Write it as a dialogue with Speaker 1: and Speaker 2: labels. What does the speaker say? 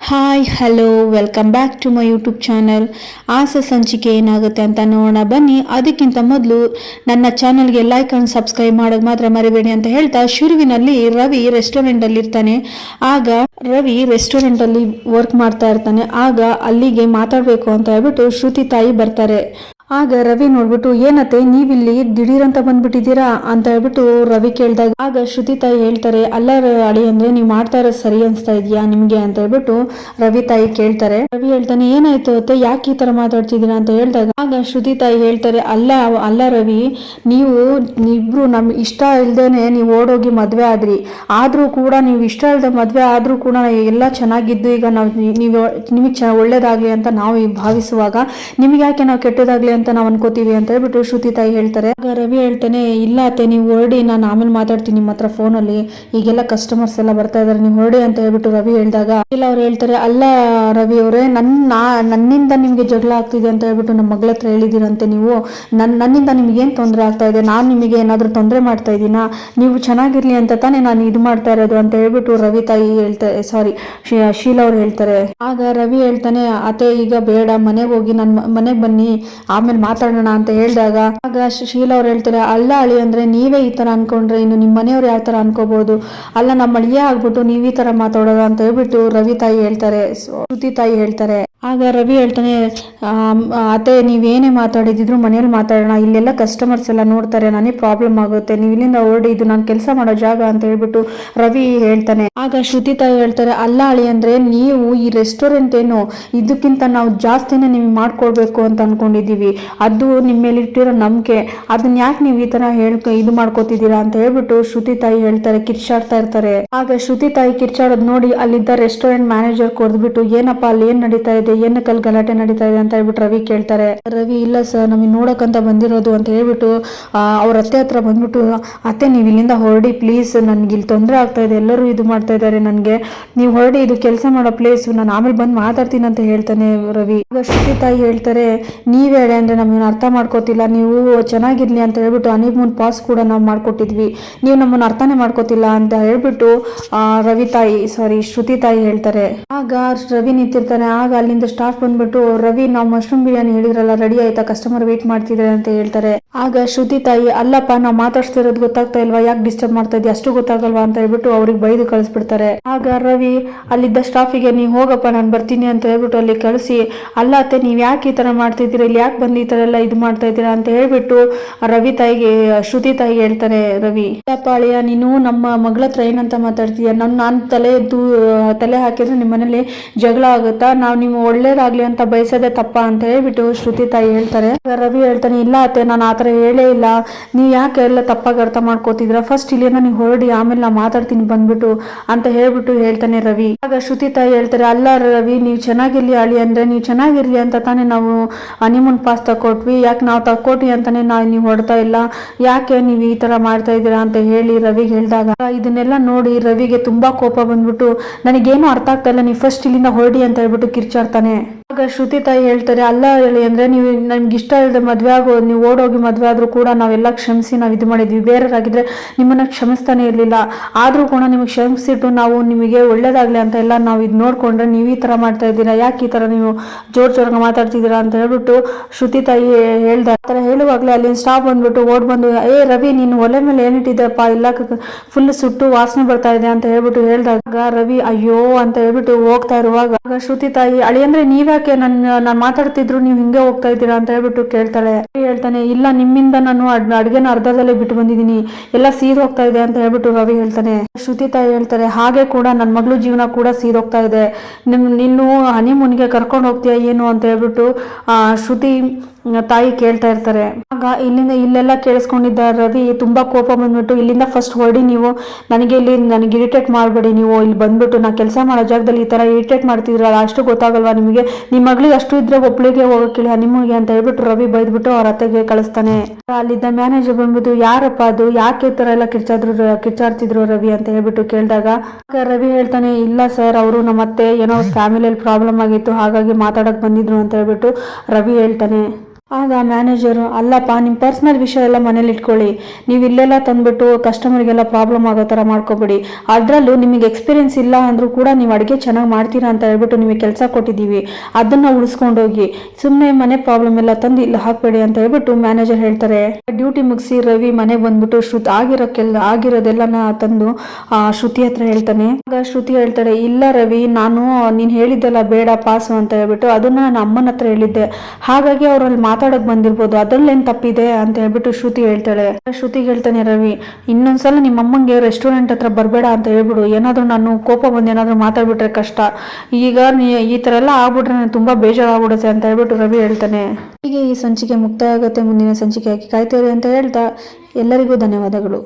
Speaker 1: Hi hello welcome back to my YouTube channel ಆಸೆ ಸಂಚಿಕೆ ಏನಾಗುತ್ತೆ ಅಂತ ನೋಡೋಣ. ಬನ್ನಿ, ಅದಕ್ಕಿಂತ ಮೊದಲು ನನ್ನ ಚಾನಲ್ಗೆ ಲೈಕ್ ಆ್ಯಂಡ್ ಸಬ್ಸ್ಕ್ರೈಬ್ ಮಾಡೋದು ಮಾತ್ರ ಮರಿಬೇಡಿ ಅಂತ ಹೇಳ್ತಾ ಶುರುವಿನಲ್ಲಿ ರವಿ ರೆಸ್ಟೋರೆಂಟಲ್ಲಿ ಇರ್ತಾನೆ. ಆಗ ರವಿ ರೆಸ್ಟೋರೆಂಟಲ್ಲಿ ವರ್ಕ್ ಮಾಡ್ತಾ ಇರ್ತಾನೆ. ಆಗ ಅಲ್ಲಿಗೆ ಮಾತಾಡಬೇಕು ಅಂತ ಹೇಳ್ಬಿಟ್ಟು ಶ್ರುತಿ ತಾಯಿ ಬರ್ತಾರೆ. ಆಗ ರವಿ ನೋಡ್ಬಿಟ್ಟು, ಏನತ್ತೆ, ನೀವಿಲ್ಲಿ ದಿಢೀರಂತ ಬಂದ್ಬಿಟ್ಟಿದ್ದೀರಾ? ಅಂತ ಹೇಳ್ಬಿಟ್ಟು ರವಿ ಕೇಳಿದಾಗ, ಆಗ ಶ್ರುತಿ ತಾಯಿ ಹೇಳ್ತಾರೆ ಅಲ್ಲ ಅಳಿ ಅಂದ್ರೆ ನೀವು ಮಾಡ್ತಾ ಇರೋದು ಸರಿ ಅನ್ಸ್ತಾ ಇದೆಯಾ ನಿಮ್ಗೆ? ಅಂತ ಹೇಳ್ಬಿಟ್ಟು ರವಿ ತಾಯಿ ಕೇಳ್ತಾರೆ. ರವಿ ಹೇಳ್ತಾನೆ, ಏನಾಯ್ತು ಅತ್ತೆ, ಯಾಕೆ ಈ ತರ ಮಾತಾಡ್ತಿದ್ದೀರಾ? ಅಂತ ಹೇಳಿದಾಗ, ಆಗ ಶ್ರುತಿ ತಾಯಿ ಹೇಳ್ತಾರೆ, ಅಲ್ಲ ಅಲ್ಲ ರವಿ, ನೀವು ಇಬ್ರು ನಮ್ ಇಷ್ಟ ಇಲ್ದೇನೆ ನೀವು ಓಡೋಗಿ ಮದ್ವೆ ಆದ್ರಿ. ಆದ್ರೂ ಕೂಡ ನೀವು ಇಷ್ಟ ಇಲ್ದ ಮದ್ವೆ ಆದ್ರೂ ಕೂಡ ಎಲ್ಲ ಚೆನ್ನಾಗಿದ್ದು, ಈಗ ನಾವು ನೀವು ನಿಮಗೆ ಒಳ್ಳೇದಾಗ್ಲಿ ಅಂತ ನಾವು ಭಾವಿಸುವಾಗ, ನಿಮ್ಗೆ ಯಾಕೆ ನಾವು ಕೆಟ್ಟದಾಗ್ಲಿ ಅಂತ ನಾವು ಅನ್ಕೋತೀವಿ ಅಂತ ಹೇಳ್ಬಿಟ್ಟು ಶ್ರುತಿ ತಾಯಿ ಹೇಳ್ತಾರೆ. ರವಿ ಹೇಳ್ತಾನೆ, ಇಲ್ಲ ಅತ್ತೆ, ನೀವು ಹೊರಡಿ, ನಾನು ಆಮೇಲೆ ಮಾತಾಡ್ತೀನಿ ನಿಮ್ಮ ಹತ್ರ ಫೋನಲ್ಲಿ ಈಗೆಲ್ಲ ಕಸ್ಟಮರ್ಸ್ ಎಲ್ಲ ಬರ್ತಾ ಇದಾರೆ, ನೀವು ಹೊರಡಿ ಅಂತ ಹೇಳ್ಬಿಟ್ಟು ರವಿ ಹೇಳಿದಾಗ, ಇಲ್ಲ ಅವ್ರು ಹೇಳ್ತಾರೆ, ಅಲ್ಲ ರವಿ ಅವರೇ ನನ್ನ ನನ್ನಿಂದ ನಿಮ್ಗೆ ಜಗಳ ಆಗ್ತಿದೆ ಅಂತ ಹೇಳ್ಬಿಟ್ಟು ನಮ್ಮ ಮಗಳ ಹತ್ರ ಹೇಳಿದಿರಂತೆ ನೀವು. ನನ್ನ ನನ್ನಿಂದ ನಿಮ್ಗೆ ಏನು ತೊಂದರೆ ಆಗ್ತಾ ಇದೆ? ನಾನು ನಿಮಗೆ ಏನಾದರೂ ತೊಂದರೆ ಮಾಡ್ತಾ ಇದ್ದೀನಾ? ನೀವು ಚೆನ್ನಾಗಿರ್ಲಿ ಅಂತ ತಾನೇ ನಾನು ಇದು ಮಾಡ್ತಾ ಇರೋದು ಅಂತ ಹೇಳ್ಬಿಟ್ಟು ರವಿ ತಾಯಿ ಹೇಳ್ತಾರೆ ಸಾರಿ ಶೀಲಾ ಅವ್ರು ಹೇಳ್ತಾರೆ. ಆಗ ರವಿ ಹೇಳ್ತಾನೆ, ಅತ್ತೆ, ಈಗ ಬೇಡ, ಮನೆಗೆ ಹೋಗಿ ನನ್ನ ಮನೆಗೆ ಬನ್ನಿ. ಆಮೇಲೆ ಮಾತಾಡೋಣ ಅಂತ ಹೇಳಿದಾಗ, ಆಗ ಶೀಲ ಅವ್ರು ಹೇಳ್ತಾರೆ, ಅಲ್ಲ ಅಳಿ ಅಂದ್ರೆ ನೀವೇ ಈ ತರ ಅನ್ಕೊಂಡ್ರೆ ಇನ್ನು ನಿಮ್ಮ ಮನೆಯವ್ರು ಯಾವ ತರ ಅನ್ಕೋಬಹುದು ಅಲ್ಲ ನಮ್ಮ ಅಳಿಯೇ ಆಗ್ಬಿಟ್ಟು ನೀವ್ ಈ ತರ ಮಾತಾಡೋದು ಅಂತ ಹೇಳ್ಬಿಟ್ಟು ರವಿ ತಾಯಿ ಹೇಳ್ತಾರೆ ಶ್ರುತಿ ತಾಯಿ ಹೇಳ್ತಾರೆ ಆಗ ರವಿ ಹೇಳ್ತಾನೆ ಅತ್ತೆ ನೀವೇನೇ ಮಾತಾಡಿದ್ರು ಮನೇಲಿ ಮಾತಾಡೋಣ, ಇಲ್ಲೆಲ್ಲ ಕಸ್ಟಮರ್ಸ್ ಎಲ್ಲ ನೋಡ್ತಾರೆ ನನಗೆ ಪ್ರಾಬ್ಲಮ್ ಆಗುತ್ತೆ, ನೀವು ಇಲ್ಲಿಂದ ಹೊರಡಿ, ಇದು ನಾನು ಕೆಲಸ ಮಾಡೋ ಜಾಗ ಅಂತ ಹೇಳ್ಬಿಟ್ಟು ರವಿ ಹೇಳ್ತಾನೆ. ಆಗ ಶ್ರುತಿ ತಾಯಿ ಹೇಳ್ತಾರೆ ಅಲ್ಲ ಅಳಿ ಅಂದ್ರೆ ನೀವು ಈ ರೆಸ್ಟೋರೆಂಟ್ ಏನು, ಇದಕ್ಕಿಂತ ನಾವು ಜಾಸ್ತಿನೇ ನಿಮಗೆ ಮಾಡ್ಕೊಡ್ಬೇಕು ಅಂತ ಅನ್ಕೊಂಡಿದೀವಿ ಅದು ನಿಮ್ಮ ಮೇಲೆ ಇಟ್ಟಿರೋ ನಂಬಿಕೆ. ಅದನ್ನ ಯಾಕೆ ನೀವು ಈ ತರ ಹೇಳ್, ಇದು ಮಾಡ್ಕೋತಿದ್ದೀರಾ? ಅಂತ ಹೇಳ್ಬಿಟ್ಟು ಶ್ರುತಿ ತಾಯಿ ಹೇಳ್ತಾರೆ, ಕಿರ್ಚಾಡ್ತಾ ಇರ್ತಾರೆ. ಆಗ ಶ್ರುತಿ ತಾಯಿ ಕಿರ್ಚಾಡೋದ್ ನೋಡಿ ಅಲ್ಲಿದ್ದ ರೆಸ್ಟೋರೆಂಟ್ ಮ್ಯಾನೇಜರ್ ಕೊಡ್ದ್ಬಿಟ್ಟು, ಏನಪ್ಪಾ, ಅಲ್ಲಿ ಏನ್ ನಡೀತಾ ಇದೆ? ಏನಕ್ಕೆ ಕಲ್ ಗಲಾಟೆ ನಡೀತಾ ಇದೆ ಅಂತ ಹೇಳ್ಬಿಟ್ಟು ರವಿ ಕೇಳ್ತಾರೆ. ರವಿ, ಇಲ್ಲ ಸರ್ ನಮಗೆ ನೋಡಕ್ಕಂತ ಬಂದಿರೋದು ಅಂತ ಹೇಳ್ಬಿಟ್ಟು ಅವ್ರ ಅತ್ತೆ ಹತ್ರ ಬಂದ್ಬಿಟ್ಟು, ಅತ್ತೆ, ನೀವು ಇಲ್ಲಿಂದ ಹೊರಡಿ ಪ್ಲೀಸ್ ನನ್ಗೆ ಇಲ್ಲಿ ತೊಂದರೆ ಆಗ್ತಾ ಇದೆ, ಎಲ್ಲರೂ ಇದು ಮಾಡ್ತಾ ಇದ್ದಾರೆ ನನಗೆ. ನೀವು ಹೊರಡಿ, ಇದು ಕೆಲಸ ಮಾಡೋ ಪ್ಲೇಸ್ ನಾನು ಆಮೇಲೆ ಬಂದು ಮಾತಾಡ್ತೀನಿ ಅಂತ ಹೇಳ್ತಾನೆ ರವಿ. ಈಗ ಶ್ರುತಿ ತಾಯಿ ಹೇಳ್ತಾರೆ, ನೀವ್ ಹೇಳಿ, ಅಂದ್ರೆ ನಮ್ಮನ್ನ ಅರ್ಥ ಮಾಡ್ಕೋತಿಲ್ಲ, ನೀವು ಚೆನ್ನಾಗಿರ್ಲಿ ಅಂತ ಹೇಳ್ಬಿಟ್ಟು ಅನಿಮೂನ್ ಪಾಸ್ ಕೂಡ ನಾವು ಮಾಡ್ಕೊಟ್ಟಿದ್ವಿ. ನೀವು ನಮ್ಮನ್ನ ಅರ್ಥನೇ ಮಾಡ್ಕೋತಿಲ್ಲ ಅಂತ ಹೇಳ್ಬಿಟ್ಟು ರವಿ ತಾಯಿ ಸಾರಿ ಶ್ರುತಿ ತಾಯಿ ಹೇಳ್ತಾರೆ. ಆಗ ರವಿ ನಿಂತಿರ್ತಾನೆ, ಆಗ ಅಲ್ಲಿಂದ ಸ್ಟಾಫ್ ಬಂದ್ಬಿಟ್ಟು, ರವಿ, ನಾವು ಮಶ್ರೂಮ್ ಬಿರಿಯಾನಿ ಹೇಳಿದ್ರಲ್ಲ ರೆಡಿ ಆಯ್ತಾ? ಕಸ್ಟಮರ್ ವೇಟ್ ಮಾಡ್ತಿದ್ರೆ ಅಂತ ಹೇಳ್ತಾರೆ. ಆಗ ಶ್ರುತಿ ತಾಯಿ, ಅಲ್ಲಪ್ಪ, ನಾವು ಮಾತಾಡ್ತಿರೋದು ಗೊತ್ತಾಗ್ತಾ ಇಲ್ವಾ? ಯಾಕೆ ಡಿಸ್ಟರ್ಬ್ ಮಾಡ್ತಾ ಇದ್ದೀವಿ ಅಷ್ಟು ಗೊತ್ತಾಗಲ್ವಾ? ಅಂತ ಹೇಳ್ಬಿಟ್ಟು ಅವ್ರಿಗೆ ಬೈದು ಕಳಿಸ್ಬಿಡ್ತಾರೆ. ಆಗ ರವಿ, ಅಲ್ಲಿದ್ದ ಸ್ಟಾಫಿಗೆ ನೀವು ಹೋಗಪ್ಪ, ನಾನು ಬರ್ತೀನಿ ಅಂತ ಹೇಳ್ಬಿಟ್ಟು ಅಲ್ಲಿ ಕಳಿಸಿ, ಅಲ್ಲ ಅತ್ತೆ, ನೀವು ಯಾಕೆ ಈ ತರ ಮಾಡ್ತಿದ್ದೀರಾ? ಇಲ್ಲಿ ಯಾಕೆ ಬಂದು ಈ ತರ ಎಲ್ಲ ಇದು ಮಾಡ್ತಾ ಇದ್ದೀರಾ? ಅಂತ ಹೇಳ್ಬಿಟ್ಟು ರವಿ ತಾಯಿಗೆ, ಶ್ರುತಿ ತಾಯಿಗೆ ಹೇಳ್ತಾರೆ, ರವಿ, ಅಲ್ಲಪ್ಪ, ಅಳಿಯ, ನೀನು ನಮ್ಮ ಮಗಳ ಹತ್ರ ಏನಂತ ಮಾತಾಡ್ತೀಯ? ನನ್ನ ನಾನು ತಲೆ ದೂ ತಲೆ ಹಾಕಿದ್ರೆ ನಿಮ್ಮ ಮನೇಲಿ ಜಗಳ ಆಗುತ್ತಾ? ನಾವು ನೀವು ಒಳ್ಳೇದಾಗ್ಲಿ ಅಂತ ಬಯಸದೆ ತಪ್ಪ ಅಂತ ಹೇಳ್ಬಿಟ್ಟು ಶ್ರುತಿ ತಾಯಿ ಹೇಳ್ತಾರೆ. ರವಿ ಹೇಳ್ತಾನೆ, ಇಲ್ಲ ಅತ್ತೆ, ನಾನು ಆ ಥರ ಹೇಳೇ ಇಲ್ಲ. ನೀವು ಯಾಕೆ ಎಲ್ಲ ತಪ್ಪಾಗಿ ಅರ್ಥ ಮಾಡ್ಕೋತಿದ್ರ? ಫಸ್ಟ್ ಇಲ್ಲಿಂದ ನೀವು ಹೊರಡಿ, ಆಮೇಲೆ ನಾ ಮಾತಾಡ್ತೀನಿ ಬಂದ್ಬಿಟ್ಟು ಅಂತ ಹೇಳ್ಬಿಟ್ಟು ಹೇಳ್ತಾನೆ ರವಿ. ಆಗ ಶ್ರುತಿ ತಾಯಿ ಹೇಳ್ತಾರೆ, ಅಲ್ಲ ರವಿ, ನೀವು ಚೆನ್ನಾಗಿರ್ಲಿ ಅಳಿ ಅಂದ್ರೆ ನೀವು ಚೆನ್ನಾಗಿರ್ಲಿ ಅಂತ ತಾನೆ ನಾವು ಹನಿಮೂನ್ ಪಾಸ್ ತಕೊಟ್ವಿ. ಯಾಕೆ ನಾವು ತಕ್ಕೊಟ್ವಿ ಅಂತಾನೆ ನಾವು ನೀವು ಹೊಡ್ತಾ ಇಲ್ಲ. ಯಾಕೆ ನೀವು ಈ ತರ ಮಾಡ್ತಾ ಇದ್ದೀರಾ ಅಂತ ಹೇಳಿ ರವಿಗೆ ಹೇಳಿದಾಗ, ಇದನ್ನೆಲ್ಲ ನೋಡಿ ರವಿಗೆ ತುಂಬಾ ಕೋಪ ಬಂದ್ಬಿಟ್ಟು, ನನಗೇನು ಅರ್ಥ ಆಗ್ತಾ ಇಲ್ಲ, ನೀವು ಫಸ್ಟ್ ಇಲ್ಲಿಂದ ಹೊರಡಿ ಅಂತ ಹೇಳ್ಬಿಟ್ಟು っね。ಆಗ ಶ್ರುತಿ ತಾಯಿ ಹೇಳ್ತಾರೆ, ಅಲ್ಲ ಹೇಳಿ, ಅಂದ್ರೆ ನೀವು ನಮ್ಗೆ ಇಷ್ಟ ಇಲ್ಲದೆ ಮದುವೆ ಆಗೋ, ನೀವು ಓಡೋಗಿ ಮದುವೆ ಆದ್ರೂ ಕೂಡ ನಾವೆಲ್ಲ ಕ್ಷಮಿಸಿ, ನಾವು ಇದು ಮಾಡಿದ್ವಿ. ಬೇರೆಯವರಾಗಿದ್ರೆ ನಿಮ್ಮನ್ನ ಕ್ಷಮಿಸ್ತಾನೆ ಇರಲಿಲ್ಲ. ಆದರೂ ಕೂಡ ನಿಮಗೆ ಕ್ಷಮಿಸಿಟ್ಟು ನಾವು ನಿಮಗೆ ಒಳ್ಳೇದಾಗ್ಲಿ ಅಂತ ಎಲ್ಲ ನಾವು ಇದು ನೋಡ್ಕೊಂಡ್ರೆ ನೀವು ಈ ತರ ಮಾಡ್ತಾ ಇದ್ದೀರಾ? ಯಾಕೆ ಈ ತರ ನೀವು ಜೋರ್ ಜೋರಾಗಿ ಮಾತಾಡ್ತಿದ್ದೀರಾ? ಅಂತ ಹೇಳ್ಬಿಟ್ಟು ಶ್ರುತಿ ತಾಯಿ ಹೇಳ್ದ ಆ ಥರ ಹೇಳುವಾಗಲೇ ಅಲ್ಲಿನ ಸ್ಟಾಪ್ ಬಂದ್ಬಿಟ್ಟು ಓಡ್ ಬಂದು, ಏ ರವಿ, ನೀನು ಒಲೆ ಮೇಲೆ ಏನಿಟ್ಟಿದ್ದಪ್ಪ ಇಲ್ಲ ಫುಲ್ ಸುಟ್ಟು ವಾಸನೆ ಬರ್ತಾ ಇದೆ ಅಂತ ಹೇಳ್ಬಿಟ್ಟು ಹೇಳಿದಾಗ, ರವಿ, ಅಯ್ಯೋ, ಅಂತ ಹೇಳ್ಬಿಟ್ಟು ಹೋಗ್ತಾ ಇರುವಾಗ, ಶ್ರುತಿ ತಾಯಿ, ಅಳಿ, ಅಂದ್ರೆ ನೀವ್ಯಾಕೆ ನನ್ನ ನಾನು ಮಾತಾಡ್ತಿದ್ರು, ನೀವು ಹಿಂಗೆ ಹೋಗ್ತಾ ಇದ್ದೀರಾ ಅಂತ ಹೇಳ್ಬಿಟ್ಟು ಕೇಳ್ತಾಳೆ. ಹೇಳ್ತಾನೆ, ಇಲ್ಲ, ನಿಮ್ಮಿಂದ ನಾನು ಅಡ್- ಅಡ್ಗೆನ ಅರ್ಧದಲ್ಲೇ ಬಿಟ್ಟು ಬಂದಿದ್ದೀನಿ. ಎಲ್ಲ ಸೀದ್ ಹೋಗ್ತಾ ಇದೆ ಅಂತ ಹೇಳ್ಬಿಟ್ಟು ರವಿ ಹೇಳ್ತಾನೆ. ಶ್ರುತಿ ತಾಯಿ ಹೇಳ್ತಾರೆ, ಹಾಗೆ ಕೂಡ ನನ್ನ ಮಗಳು ಜೀವನ ಕೂಡ ಸೀದ್ ಹೋಗ್ತಾ ಇದೆ. ನಿಮ್ ನೀನು ಹನಿಮೂನ್ಗೆ ಕರ್ಕೊಂಡು ಹೋಗ್ತೀಯಾ ಏನು ಅಂತ ಹೇಳ್ಬಿಟ್ಟು, ಆ, ಶ್ರುತಿ ತಾಯಿ ಕೇಳ್ತಾ ಇರ್ತಾರೆ. ಆಗ ಇಲ್ಲಿಂದ ಇಲ್ಲೆಲ್ಲ ಕೇಳಿಸ್ಕೊಂಡಿದ್ದ ರವಿ ತುಂಬಾ ಕೋಪ ಬಂದ್ಬಿಟ್ಟು, ಇಲ್ಲಿಂದ ಫಸ್ಟ್ ಹೊರಡಿ ನೀವು, ನನಗೆ ಇಲ್ಲಿ ನನಗೆ ಇರಿಟೇಟ್ ಮಾಡಬೇಡಿ, ನೀವು ಇಲ್ಲಿ ಬಂದ್ಬಿಟ್ಟು ನಾ ಕೆಲಸ ಮಾಡೋ ಜಾಗದಲ್ಲಿ ಈ ತರ ಇರಿಟೇಟ್ ಮಾಡ್ತಿದ್ರಲ್ಲ ಅಷ್ಟು ಗೊತ್ತಾಗಲ್ವಾ ನಿಮಗೆ? ನಿಮ್ಮ ಮಗಳು ಅಷ್ಟು ಇದ್ರೆ ಒಬ್ಳಿಗೆ ಹೋಗಕ್ಕಿಲ್ಲ ನಿಮಗೆ ಅಂತ ಹೇಳ್ಬಿಟ್ಟು ರವಿ ಬೈದ್ಬಿಟ್ಟು ಅವ್ರ ಅತ್ತೆಗೆ ಕಳಿಸ್ತಾನೆ. ಅಲ್ಲಿದ್ದ ಮ್ಯಾನೇಜರ್ ಬಂದ್ಬಿಟ್ಟು, ಯಾರಪ್ಪ ಅದು? ಯಾಕೆ ತರ ಎಲ್ಲ ಕಿರ್ಚಾದ್ರು, ಕಿರ್ಚಾಡ್ತಿದ್ರು ರವಿ? ಅಂತ ಹೇಳ್ಬಿಟ್ಟು ಕೇಳಿದಾಗ ರವಿ ಹೇಳ್ತಾನೆ, ಇಲ್ಲ ಸರ್, ಅವರು ನಮ್ಮ ಅತ್ತೆ ಏನೋ ಫ್ಯಾಮಿಲಿಯಲ್ಲಿ ಪ್ರಾಬ್ಲಮ್ ಆಗಿತ್ತು, ಹಾಗಾಗಿ ಮಾತಾಡಕ್ ಬಂದಿದ್ರು ಅಂತ ಹೇಳ್ಬಿಟ್ಟು ರವಿ ಹೇಳ್ತಾನೆ. ಆಗ ಮ್ಯಾನೇಜರು ಅಲ್ಲಪ್ಪ ನಿಮ್ಮ ಪರ್ಸ್ನಲ್ ವಿಷಯ ಎಲ್ಲ ಮನೇಲಿ ಇಟ್ಕೊಳ್ಳಿ. ನೀವು ಇಲ್ಲೆಲ್ಲ ತಂದುಬಿಟ್ಟು ಕಸ್ಟಮರ್ಗೆಲ್ಲ ಪ್ರಾಬ್ಲಮ್ ಆಗೋ ಥರ ಮಾಡ್ಕೋಬೇಡಿ. ಅದರಲ್ಲೂ ನಿಮಗೆ ಎಕ್ಸ್ಪೀರಿಯನ್ಸ್ ಇಲ್ಲ ಅಂದರೂ ಕೂಡ ನೀವು ಅಡುಗೆ ಚೆನ್ನಾಗಿ ಮಾಡ್ತೀರಾ ಅಂತ ಹೇಳ್ಬಿಟ್ಟು ನಿಮಗೆ ಕೆಲಸ ಕೊಟ್ಟಿದ್ದೀವಿ. ಅದನ್ನು ಉಳಿಸ್ಕೊಂಡೋಗಿ. ಸುಮ್ಮನೆ ಮನೆ ಪ್ರಾಬ್ಲಮ್ ಎಲ್ಲ ತಂದು ಇಲ್ಲಿ ಹಾಕಬೇಡಿ ಅಂತ ಹೇಳ್ಬಿಟ್ಟು ಮ್ಯಾನೇಜರ್ ಹೇಳ್ತಾರೆ. ಡ್ಯೂಟಿ ಮುಗಿಸಿ ರವಿ ಮನೆಗೆ ಬಂದ್ಬಿಟ್ಟು ಶ್ರುತಿ ಆಗಿರೋ ಕೆಲ ಆಗಿರೋದೆಲ್ಲನ ತಂದು ಶ್ರುತಿ ಹತ್ರ ಹೇಳ್ತಾನೆ. ಆಗ ಶ್ರುತಿ ಹೇಳ್ತಾಳೆ, ಇಲ್ಲ ರವಿ, ನಾನು, ನೀನು ಹೇಳಿದ್ದೆಲ್ಲ ಬೇಡ ಪಾಸು ಅಂತ ಹೇಳ್ಬಿಟ್ಟು ಅದನ್ನು ನಾನು ಅಮ್ಮನ ಹತ್ರ ಹೇಳಿದ್ದೆ. ಹಾಗಾಗಿ ಅವ್ರಲ್ಲಿ ಮಾತಾಡಕ್ ಬಂದಿರ್ಬೋದು. ಅದ್ರಲ್ಲೇನ್ ತಪ್ಪಿದೆ ಅಂತ ಹೇಳ್ಬಿಟ್ಟು ಶ್ರುತಿ ಹೇಳ್ತಾಳೆ. ಶ್ರುತಿ ಹೇಳ್ತಾನೆ, ರವಿ, ಇನ್ನೊಂದ್ಸಲ ನಿಮ್ಮ ಅಮ್ಮಂಗೆ ರೆಸ್ಟೋರೆಂಟ್ ಹತ್ರ ಬರಬೇಡ ಅಂತ ಹೇಳ್ಬಿಡು. ಏನಾದರೂ ನಾನು ಕೋಪ ಬಂದು ಏನಾದರೂ ಮಾತಾಡ್ಬಿಟ್ರೆ ಕಷ್ಟ. ಈಗ ಈ ಥರ ಎಲ್ಲ ಆಗ್ಬಿಟ್ರೆ ನನಗೆ ತುಂಬ ಬೇಜಾರಾಗ್ಬಿಡುತ್ತೆ ಅಂತ ಹೇಳ್ಬಿಟ್ಟು ರವಿ ಹೇಳ್ತಾನೆ. ಹೀಗೆ ಈ ಸಂಚಿಕೆ ಮುಕ್ತಾಯ ಆಗುತ್ತೆ. ಮುಂದಿನ ಸಂಚಿಕೆ ಹಾಕಿ ಕಾಯ್ತೇವೆ ಅಂತ ಹೇಳ್ತಾ ಎಲ್ಲರಿಗೂ ಧನ್ಯವಾದಗಳು.